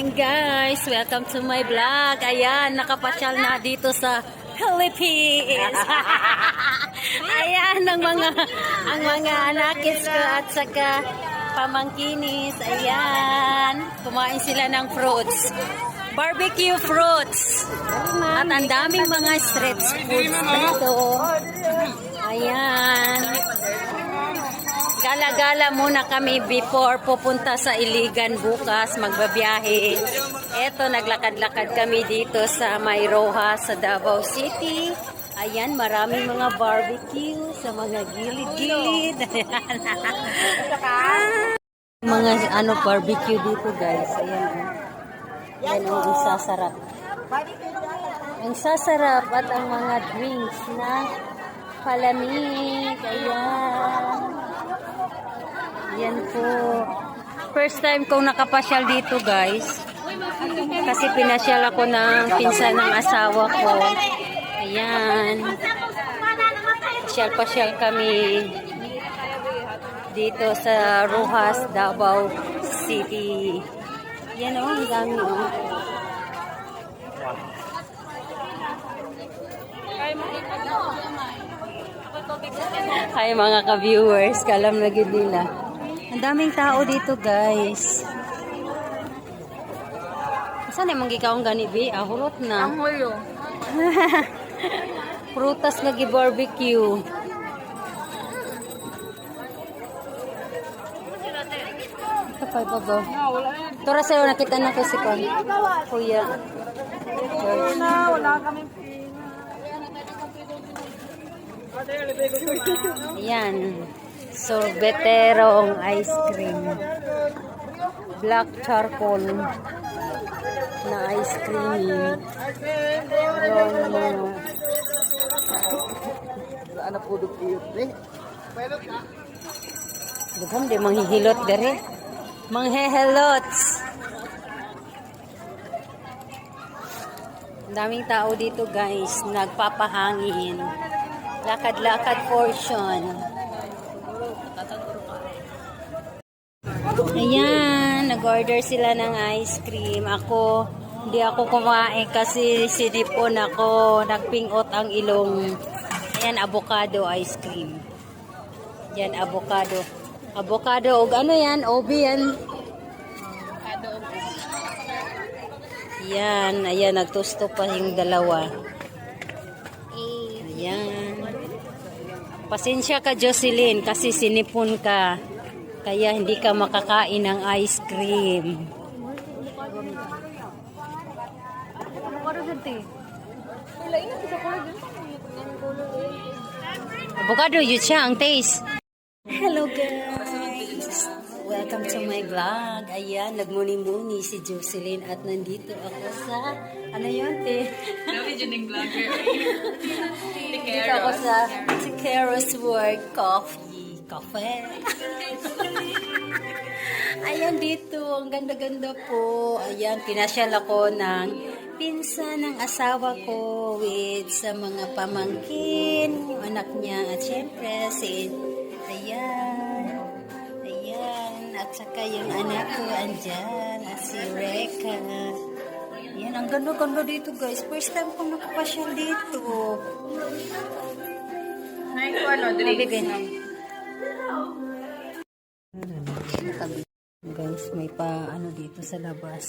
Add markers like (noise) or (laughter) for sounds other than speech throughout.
morning guys! Welcome to my vlog. Ayan, nakapasyal na dito sa Philippines. (laughs) Ayan ang mga ang mga anakis ko at saka pamangkinis. Ayan, kumain sila ng fruits. Barbecue fruits. At ang daming mga street foods dito. Ayan. Gala-gala muna kami before pupunta sa Iligan bukas, magbabiyahe. Eto, naglakad-lakad kami dito sa Mayroha sa Davao City. Ayan, maraming mga barbecue sa mga gilid-gilid. (laughs) Mga ano barbecue dito guys. Ayan. oh. Ayan ang sasarap. Ang sasarap at ang mga drinks na palamig. Ayan. Yan po. First time kong nakapasyal dito, guys. Kasi pinasyal ako ng pinsan ng asawa ko. Ayan. Pasyal-pasyal kami dito sa Rojas, Davao City. Yan o, ang dami o. Hi mga ka-viewers, kalam na gid nila. Ang daming tao dito, guys. Saan naman gikaong gani, Bi? Ah, hulot na. Ang hulo. (laughs) Prutas na gi-barbecue. Ito pa ba ba? Tura sa'yo, nakita na ko si Kon. Kuya. Na, wala kami Ayan. Sorbeterong ice cream. Black charcoal na ice cream. Yung mga Ano po dukiyot eh? Dugam di manghihilot dere. Manghehelots. Ang daming tao dito guys, nagpapahangin. Lakad-lakad portion. Ayan, nag-order sila ng ice cream. Ako, hindi ako kumain kasi sinipon ako. Nagpingot ang ilong. Ayan, avocado ice cream. Yan, avocado. Avocado, o ano yan? Obi yan. Yan, ayan, nagtusto pa yung dalawa. Ayan. Pasensya ka, Jocelyn, kasi sinipon ka. Kaya hindi ka makakain ng ice cream. Avocado, yun siya ang taste. Hello guys! Welcome to my vlog. Ayan, nagmuni-muni si Jocelyn at nandito ako sa, ano yun, te? Dami dyan yung vlogger. (laughs) Dito ako sa Tequeros World Coffee. Cafe. (laughs) Ayan dito, ang ganda-ganda po. Ayan, pinasyal ako ng pinsan ng asawa ko with sa mga pamangkin, yung anak niya at syempre si Ayan. Ayan. At saka yung anak ko andyan. At si Reka. Ayan, ang ganda-ganda dito guys. First time kong nakapasyal dito. Nay ko ano, Nabigay. Guys, may pa ano dito sa labas.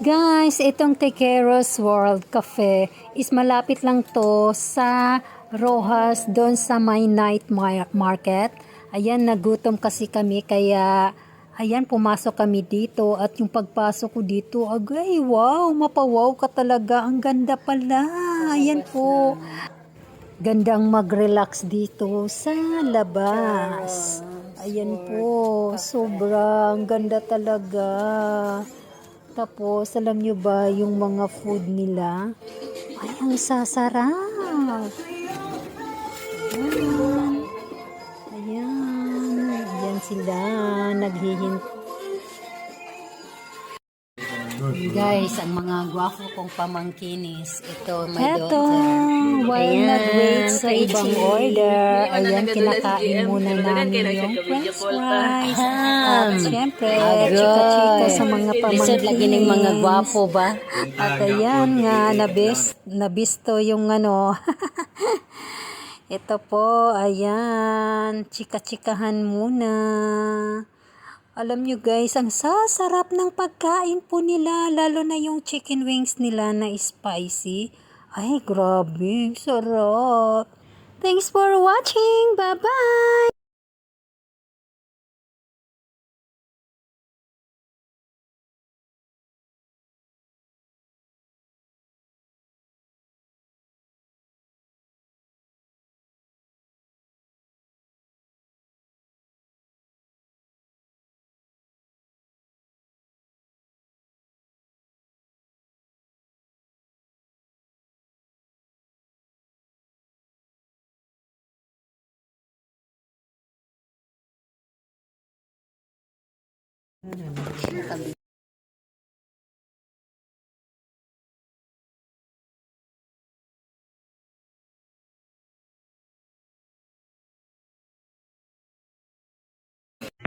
Guys, itong Tequeros World Cafe is malapit lang to sa Rojas doon sa my night mar- market. Ayan, nagutom kasi kami kaya ayan, pumasok kami dito at yung pagpasok ko dito, agay, wow, mapawaw ka talaga. Ang ganda pala. Ayan po. Gandang mag-relax dito sa labas. Ayan po, sobrang ganda talaga. Tapos, alam nyo ba yung mga food nila? Ay, ang sasarap. Ayan. Ayan. Ayan sila. Naghihint. Guys, ang mga gwapo kong pamangkinis. Ito, my Eto, daughter. while Ayan, nag-wait sa ibang order, ayan, kinakain muna namin yung french fries. At syempre, chika-chika sa mga Lisod lagi ng mga pamangkinis. gwapo ba? At ayan nga, nabis, nabisto yung ano. (laughs) Ito po, ayan, chika-chikahan muna. Alam nyo guys, ang sasarap ng pagkain po nila, lalo na yung chicken wings nila na spicy. Ay, grabe, sarap. Thanks for watching. Bye-bye!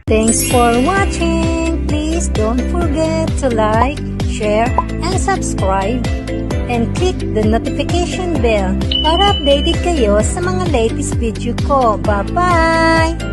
Thanks for watching. Please don't forget to like, share, and subscribe. And click the notification bell para updated kayo sa mga latest video ko. Bye-bye!